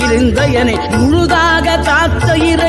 இருந்த என்னை முழுதாக காத்த இறைவா